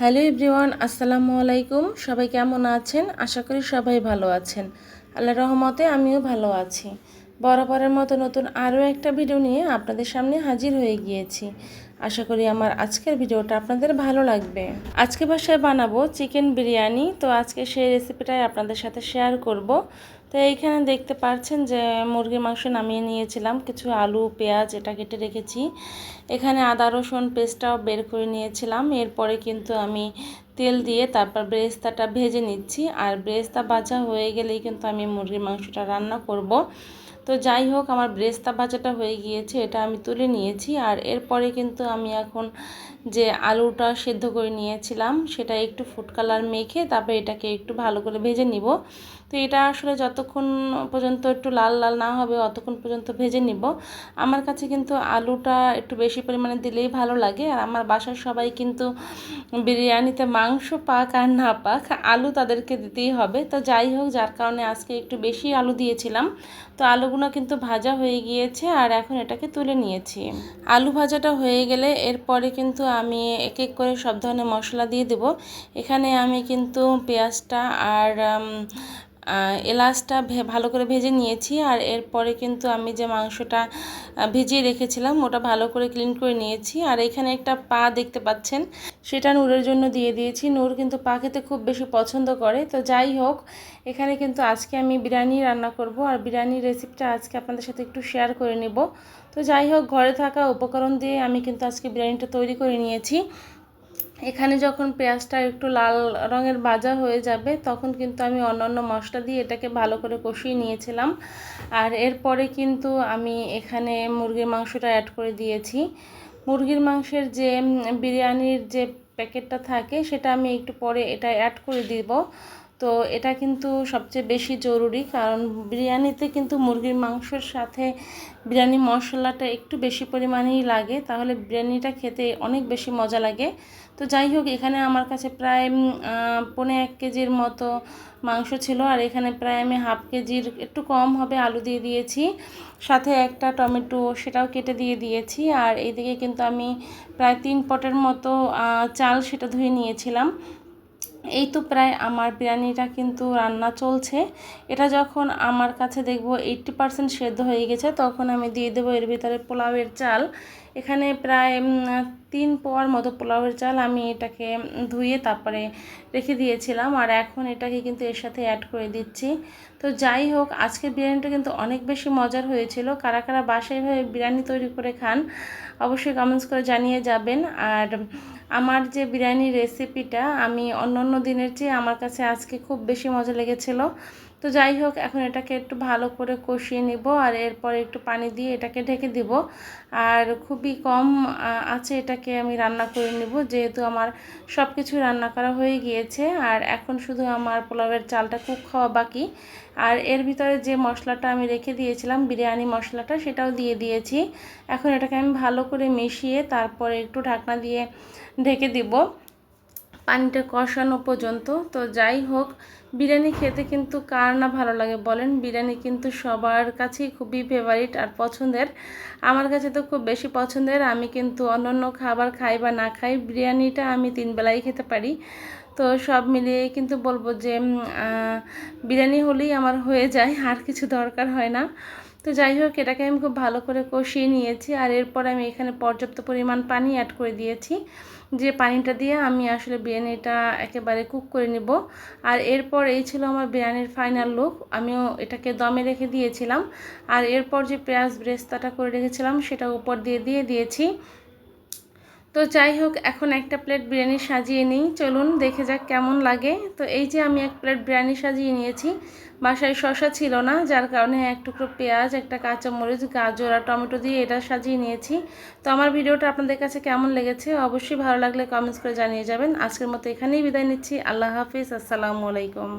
Hello everyone, আসসালামু আলাইকুম। সবাই কেমন আছেন? আশা করি সবাই ভালো আছেন। আল্লাহ রহমতে আমিও ভালো আছি। বরাবরের মতো নতুন আরও একটা ভিডিও নিয়ে আপনাদের সামনে হাজির হয়ে গিয়েছি। আশা করি আমার আজকের ভিডিওটা আপনাদের ভালো লাগবে। আজকে বাসায় বানাবো চিকেন বিরিয়ানি। তো আজকে সেই রেসিপিটাই আপনাদের সাথে শেয়ার করব। তো এইখানে দেখতে পাচ্ছেন যে মুরগির মাংস নামিয়ে নিয়েছিলাম। কিছু আলু, পেঁয়াজ এটা কেটে রেখেছি। এখানে আদা, রসুন পেস্টটাও বের করে নিয়েছিলাম। এরপরে কিন্তু আমি তেল দিয়ে তারপর ব্রেস্তাটা ভেজে নিচ্ছি। আর ব্রেস্তা ভাজা হয়ে গেলেই কিন্তু আমি মুরগির মাংসটা রান্না করব। তো যাই হোক, আমার ব্রেস্তা ভাজাটা হয়ে গিয়েছে, এটা আমি তুলে নিয়েছি। আর এরপরে কিন্তু আমি এখন যে আলুটা সেদ্ধ করে নিয়েছিলাম, সেটা একটু ফুড কালার মেখে তারপরে এটাকে একটু ভালো করে ভেজে নিব। তো এটা আসলে যতক্ষণ পর্যন্ত একটু লাল লাল না হবে, অতক্ষণ পর্যন্ত ভেজে নিব। আমার কাছে কিন্তু আলুটা একটু বেশি পরিমাণে দিলেই ভালো লাগে। আর আমার বাসার সবাই কিন্তু বিরিয়ানিতে মাংস পাক আর না পাক, আলু তাদেরকে দিতেই হবে। তো যাই হোক, যার কারণে আজকে একটু বেশি আলু দিয়েছিলাম। তো আলুগুলো কিন্তু ভাজা হয়ে গিয়েছে আর এখন এটাকে তুলে নিয়েছি। আলু ভাজাটা হয়ে গেলে এরপরে কিন্তু আমি এক এক করে সব ধরনের মশলা দিয়ে দেব। এখানে আমি কিন্তু পেঁয়াজটা আর এলাচটা ভালো করে ভেজে নিয়েছি আর এরপরে কিন্তু আমি যে মাংসটা ভিজিয়ে রেখেছিলাম ওটা ভালো করে ক্লিন করে নিয়েছি। আর এখানে একটা পা দেখতে পাচ্ছেন, সেটা নূরের জন্য দিয়ে দিয়েছি। নূর কিন্তু পা খেতে খুব বেশি পছন্দ করে। তো যাই হোক, এখানে কিন্তু আজকে আমি বিরিয়ানি রান্না করব আর বিরিয়ানির রেসিপিটা আজকে আপনাদের সাথে একটু শেয়ার করে নেব। তো যাই হোক, ঘরে থাকা উপকরণ দিয়ে আমি কিন্তু আজকে বিরিয়ানিটা তৈরি করে নিয়েছি। এখানে যখন পেঁয়াজটা একটু লাল রঙের ভাজা হয়ে যাবে, তখন কিন্তু আমি অন্যান্য মশলা দিয়ে এটাকে ভালো করে কষিয়ে নিয়েছিলাম। আর এরপরে কিন্তু আমি এখানে মুরগির মাংসটা অ্যাড করে দিয়েছি। মুরগির মাংসের যে বিরিয়ানির যে প্যাকেটটা থাকে, সেটা আমি একটু পরে এটা অ্যাড করে দিব। তো এটা কিন্তু সবচেয়ে বেশি জরুরি, কারণ বিরিয়ানিতে কিন্তু মুরগির মাংসের সাথে বিরিয়ানি মশলাটা একটু বেশি পরিমাণেই লাগে, তাহলে বিরিয়ানিটা খেতে অনেক বেশি মজা লাগে। তো যাই হোক, এখানে আমার কাছে প্রায় পনেরো এক কেজির মতো মাংস ছিল, আর এখানে প্রায় আমি হাফ কেজির, একটু কম হবে আলু দিয়ে দিয়েছি। সাথে একটা টমেটো সেটাও কেটে দিয়ে দিয়েছি, আর এইদিকে কিন্তু আমি প্রায় তিন পটের মতো চাল সেটা ধুয়ে নিয়েছিলাম। এই তো প্রায় আমার বিরিয়ানিটা কিন্তু রান্না চলছে। এটা যখন আমার কাছে দেখব এইট্টি পারসেন্ট সেদ্ধ হয়ে গেছে, তখন আমি দিয়ে দেবো এর ভিতরে পোলাওয়ের চাল। এখানে প্রায় তিন পোয়ার মতো পোলাওয়ের চাল আমি এটাকে ধুয়ে তারপরে রেখে দিয়েছিলাম আর এখন এটাকে কিন্তু এর সাথে অ্যাড করে দিচ্ছি। তো যাই হোক, আজকের বিরিয়ানিটা কিন্তু অনেক বেশি মজার হয়েছিল। কারা কারা বাসায় হয়ে বিরিয়ানি তৈরি করে খান, অবশ্যই কমেন্টস করে জানিয়ে যাবেন। আর আমার যে বিরিয়ানির রেসিপিটা আমি অন্য অন্য দিনের চেয়ে আমার কাছে আজকে খুব বেশি মজা লেগেছিলো। তো যাই হোক, এখন এটাকে একটু ভালো করে কষিয়ে নিব আর এরপরে একটু পানি দিয়ে এটাকে ঢেকে দিব। আর খুবই কম আছে এটাকে আমি রান্না করে নিব, যেহেতু আমার সব কিছু রান্না করা হয়ে গিয়েছে। আর এখন শুধু আমার পোলাওয়ের চালটা কুক খাওয়া বাকি। আর এর ভিতরে যে মশলাটা আমি রেখে দিয়েছিলাম, বিরিয়ানি মশলাটা, সেটাও দিয়ে দিয়েছি। এখন এটাকে আমি ভালো করে মিশিয়ে তারপরে একটু ঢাকনা দিয়ে ঢেকে দিব। পানিটা কষানো পর্যন্ত। তো যাই হোক বিরিয়ানি খেতে কিন্তু কার না ভালো লাগে বলেন? বিরিয়ানি কিন্তু সবার কাছেই খুবই ফেভারিট আর পছন্দের। আমার কাছে তো খুব বেশি পছন্দের। আমি কিন্তু অন্য অন্য খাবার খাই বা না খাই, বিরিয়ানিটা আমি তিন বেলাই খেতে পারি। তো সব মিলিয়ে কিন্তু বলব যে বিরিয়ানি হলেই আমার হয়ে যায়, আর কিছু দরকার হয় না। তো যাই হোক, এটাকে আমি খুব ভালো করে কষিয়ে নিয়েছি আর এরপর আমি এখানে পর্যাপ্ত পরিমাণ পানি অ্যাড করে দিয়েছি। যে পানিটা দিয়ে আমি আসলে বিরিয়ানিটা একেবারে কুক করে নিব। আর এরপর এই ছিল আমার বিরিয়ানির ফাইনাল লুক আমিও এটাকে দমে রেখে দিয়েছিলাম। আর এরপর যে পেঁয়াজ ব্রেস্তাটা করে রেখেছিলাম, সেটা উপর দিয়ে দিয়ে দিয়েছি। তো যাই হোক, এখন একটা প্লেট বিরিয়ানি সাজিয়ে নিই। চলুন দেখে যাক কেমন লাগে। তো এই যে আমি এক প্লেট বিরিয়ানি সাজিয়ে নিয়েছি। বাসায় শশা ছিল না, যার কারণে এক টুকরো পেঁয়াজ, একটা কাঁচামরিচ, গাজর আর টমেটো দিয়ে এটা সাজিয়ে নিয়েছি। তো আমার ভিডিওটা আপনাদের কাছে কেমন লেগেছে? অবশ্যই ভালো লাগলে কমেন্টস করে জানিয়ে যাবেন। আজকের মতো এখানেই বিদায় নিচ্ছি। আল্লাহ হাফিজ। আসসালামু আলাইকুম।